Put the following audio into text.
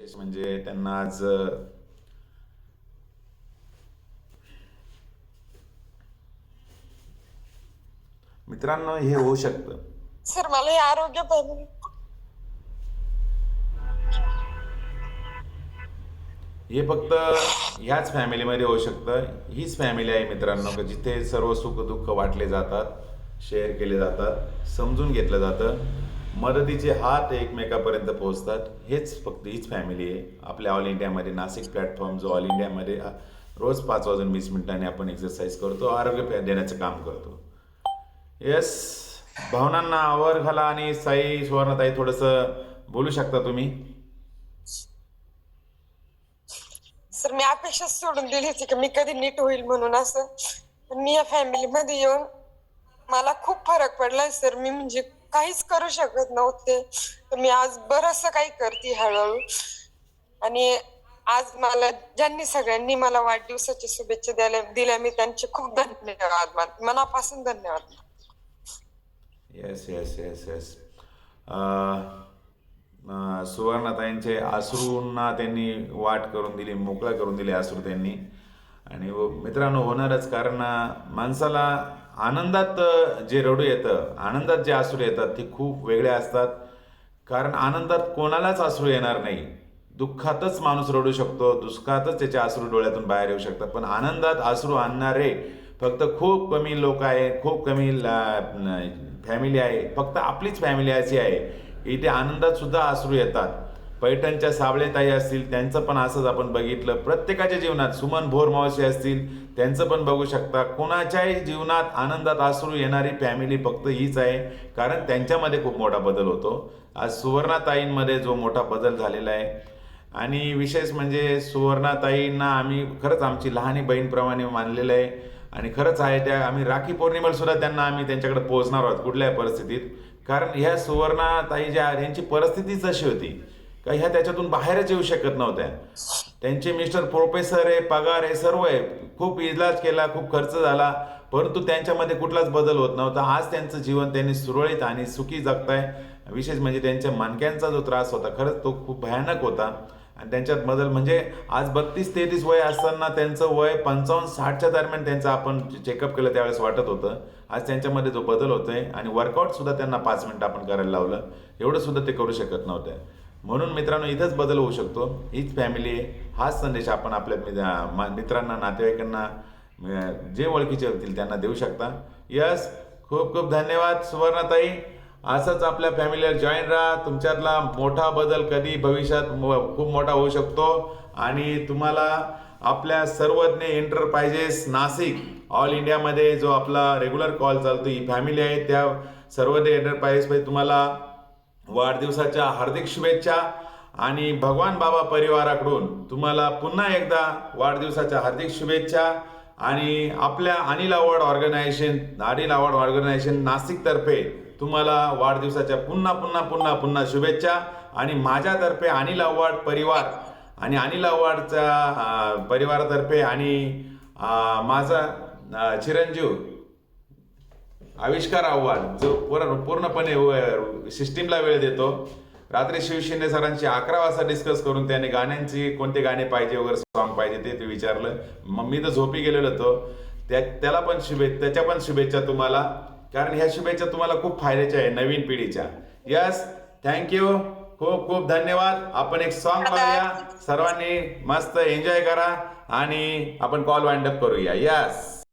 म्हणजे त्यांना आज मित्रांनो हे होऊ शकतं. सर मला हे आरोग्य हे फक्त ह्याच फॅमिलीमध्ये होऊ शकतं. हीच फॅमिली आहे मित्रांनो का जिथे सर्व सुख दुःख वाटले जातात शेअर केले जातात समजून घेतलं जातं. मदतीचे हात एकमेकापर्यंत पोहोचतात. हेच फक्त हीच फॅमिली आहे. आपल्या ऑल इंडियामध्ये नाशिक प्लॅटफॉर्म जो ऑल इंडियामध्ये रोज पाच वाजून वीस मिनिटांनी आपण एक्सरसाइज करतो आरोग्य देण्याचं काम करतो. येस भावनांना आवर घाला आणि साई सुवर्णताई थोडंसं बोलू शकता तुम्ही? सर मी अपेक्षा सोडून दिली होती की मी कधी नीट होईल म्हणून असं. मी या फॅमिलीमध्ये येऊन मला खूप फरक पडलाय सर. मी म्हणजे काहीच करू शकत नव्हते. तर मी आज बरस काही करते हळूहळू. आणि आज मला ज्यांनी सगळ्यांनी मला वाढदिवसाच्या शुभेच्छा द्यायला दिल्या मी त्यांचे खूप धन्यवाद मान- मनापासून धन्यवाद. येस येस येस येस सुवर्णताईंचे अश्रूंना त्यांनी वाट करून दिली मोकळा करून दिली अश्रू त्यांनी. आणि मित्रांनो होणारच. कारण माणसाला आनंदात जे रडू येतं आनंदात जे आसरू येतात ते खूप वेगळे असतात. कारण आनंदात कोणालाच आसरू येणार नाही. दुःखातच माणूस रडू शकतो दुःखातच त्याचे आसरू डोळ्यातून बाहेर येऊ शकतात. पण आनंदात आसरू आणणारे फक्त खूप कमी लोक आहे खूप कमी फॅमिली आहे फक्त आपलीच फॅमिली अशी आहे. इथे आनंदात सुद्धा आसरू येतात. पैठणच्या साबळेताई असतील त्यांचं पण असंच आपण बघितलं. प्रत्येकाच्या जीवनात सुमन भोर मावशी असतील त्यांचं पण बघू शकता. कोणाच्याही जीवनात आनंदात आसरू येणारी फॅमिली फक्त हीच आहे. कारण त्यांच्यामध्ये खूप मोठा बदल होतो. आज सुवर्णाताईंमध्ये जो मोठा बदल झालेला आहे. आणि विशेष म्हणजे सुवर्णाताईंना आम्ही खरंच आमची लहानी बहीणप्रमाणे मानलेलं आहे. आणि खरंच आहे त्या आम्ही राखी पौर्णिमेला सुद्धा त्यांना आम्ही त्यांच्याकडे पोहोचणार आहोत कुठल्याही परिस्थितीत. कारण ह्या सुवर्णाताई ज्या यांची परिस्थितीच अशी होती. का ह्या त्याच्यातून बाहेरच येऊ शकत नव्हत्या. त्यांचे मिस्टर प्रोफेसर आहे पगार आहे सर्व आहे. खूप इलाज केला खूप खर्च झाला. परंतु त्यांच्यामध्ये कुठलाच बदल होत नव्हता. आज त्यांचं जीवन त्यांनी सुरळीत आणि सुखी जगताय. विशेष म्हणजे त्यांच्या मानक्यांचा जो त्रास होता खरंच तो खूप भयानक होता. आणि त्यांच्यात बदल म्हणजे आज बत्तीस तेहतीस वय असताना त्यांचं वय पंचावन्न साठच्या दरम्यान त्यांचं आपण चेकअप केलं त्यावेळेस वाटत होतं. आज त्यांच्यामध्ये जो बदल होतोय आणि वर्कआउट सुद्धा त्यांना पाच मिनटं आपण करायला लावलं. एवढं सुद्धा ते करू शकत नव्हते. म्हणून मित्रांनो इथंच बदल होऊ शकतो. हीच फॅमिली आहे. हाच संदेश आपण आपल्या मा- मित्रांना नातेवाईकांना जे ओळखीचे होतील त्यांना देऊ शकता. यस खूप खूप धन्यवाद सुवर्णाताई. असंच आपल्या फॅमिलीला जॉईन राहा. तुमच्यातला मोठा बदल कधी भविष्यात खूप मोठा होऊ शकतो. आणि तुम्हाला आपल्या सर्वज्ञ एंटरप्राइजेस नाशिक ऑल इंडियामध्ये जो आपला रेग्युलर कॉल चालतो ही फॅमिली आहे. त्या सर्वज्ञ एंटरप्राइजेसमध्ये तुम्हाला वाढदिवसाच्या हार्दिक शुभेच्छा आणि भगवान बाबा परिवाराकडून तुम्हाला पुन्हा एकदा वाढदिवसाच्या हार्दिक शुभेच्छा आणि आपल्या Anil award organisation Anil award organisation नाशिकतर्फे तुम्हाला वाढदिवसाच्या पुन्हा पुन्हा पुन्हा पुन्हा शुभेच्छा आणि माझ्यातर्फे अनिल अवॉर्ड परिवार आणि अनिल अवॉर्डच्या परिवारातर्फे आणि माझा चिरंजीव आविष्कार आव्हान जो पूर्ण पूर्णपणे सिस्टीमला वेळ देतो. रात्री शिवशिंदे सरांची अकरा वाजता डिस्कस करून त्याने गाण्यांची कोणते गाणे पाहिजे वगैरे सॉन्ग पाहिजे ते ते विचारलं. मग मी तर झोपी गेलेलो होतो. त्या त्याला पण शुभे त्याच्या पण शुभेच्छा तुम्हाला. कारण ह्या शुभेच्छा तुम्हाला खूप फायद्याच्या आहे नवीन पिढीच्या. यस थँक्यू खूप खूप धन्यवाद. आपण एक सॉन्ग बघूया सर्वांनी मस्त एन्जॉय करा आणि आपण कॉल वाइंड अप करूया. यस